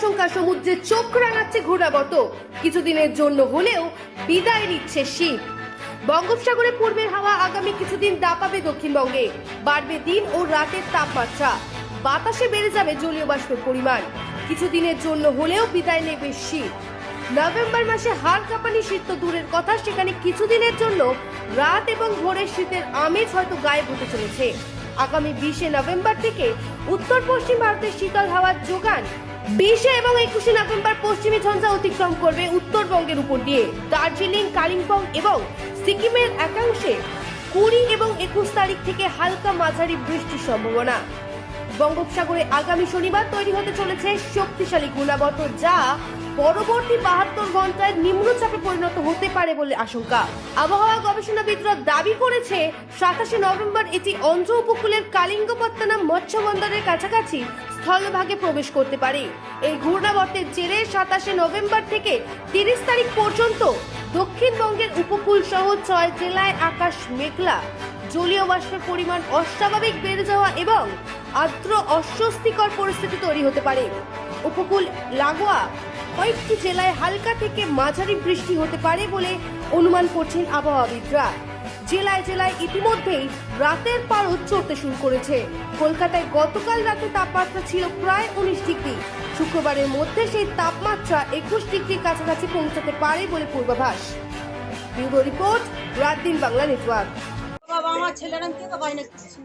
আশঙ্কা সমুদ্রে চোখ রাঙাচ্ছে ঘূর্ণাবর্ত কিছুদিনের জন্য হলেও বিদায় নিচ্ছে শীত বঙ্গোপসাগরে পূর্বের হাওয়া আগামী কিছুদিন দাপাবে দক্ষিণবঙ্গে। বাড়বে দিন ও রাতের তাপমাত্রা। বাতাসে বেড়ে যাবে জলীয় বাষ্পের পরিমাণ। কিছুদিনের জন্য হলেও বিদায় নেবে শীত নভেম্বর মাসে হাড় কাঁপানি শীত তো দূরের কথা, সেখানে কিছুদিনের জন্য রাত এবং ভোরের শীতের আমেজ হয়তো গায়েব হতে চলেছে। আগামী বিশে নভেম্বর থেকে উত্তর পশ্চিম ভারতের শীতল হাওয়ার যোগান বিশে এবং একুশে নভেম্বর পশ্চিমী ঝঞ্ঝা অতিক্রম করবে উত্তরবঙ্গের উপর দিয়ে। দার্জিলিং, কালিম্পং এবং সিকিমের একাংশে কুড়ি এবং একুশ তারিখ থেকে হালকা মাঝারি বৃষ্টির সম্ভাবনা। বঙ্গোপসাগরে আগামী শনিবার তৈরি হতে চলেছে শক্তিশালী ঘূর্ণাবর্ত, যা পরবর্তী বাহাত্তর ঘন্টায় নিম্নচাপে পরিণত হতে পারে বলে আশঙ্কা। আবহাওয়া গবেষণাবিদরা দাবি করেছে, সাতাশে নভেম্বর এটি অন্ধ্র উপকূলের কালিঙ্গপত্তনম মৎস্য বন্দরের কাছাকাছি স্থলভাগে প্রবেশ করতে পারে। এই ঘূর্ণাবর্তের জেরে সাতাশে নভেম্বর থেকে তিরিশ তারিখ পর্যন্ত দক্ষিণবঙ্গের উপকূল সহ ছয় জেলায় আকাশ মেঘলা। জলীয় বাষ্পের পরিমাণ অস্বাভাবিক বেড়ে যাওয়া এবং আর্দ্র অস্বস্তিকর পরিস্থিতি তৈরি হতে পারে। উপকূল লাগোয়া কয়েকটি জেলায় হালকা থেকে মাঝারি বৃষ্টি হতে পারে বলে অনুমান করছেন আবহাওয়াবিদরা। জেলায় জেলায় ইতিমধ্যেই রাতের পারদ চড়তে শুরু করেছে। কলকাতায় গতকাল রাতে তাপমাত্রা ছিল প্রায় উনিশ ডিগ্রি। শুক্রবারের মধ্যে সেই তাপমাত্রা একুশ ডিগ্রির কাছাকাছি পৌঁছাতে পারে বলে পূর্বাভাস। ব্যুরো রিপোর্ট, রাত দিন বাংলা নেটওয়ার্ক। বাবা আমার ছেলেরা কে তো পায় না কিছু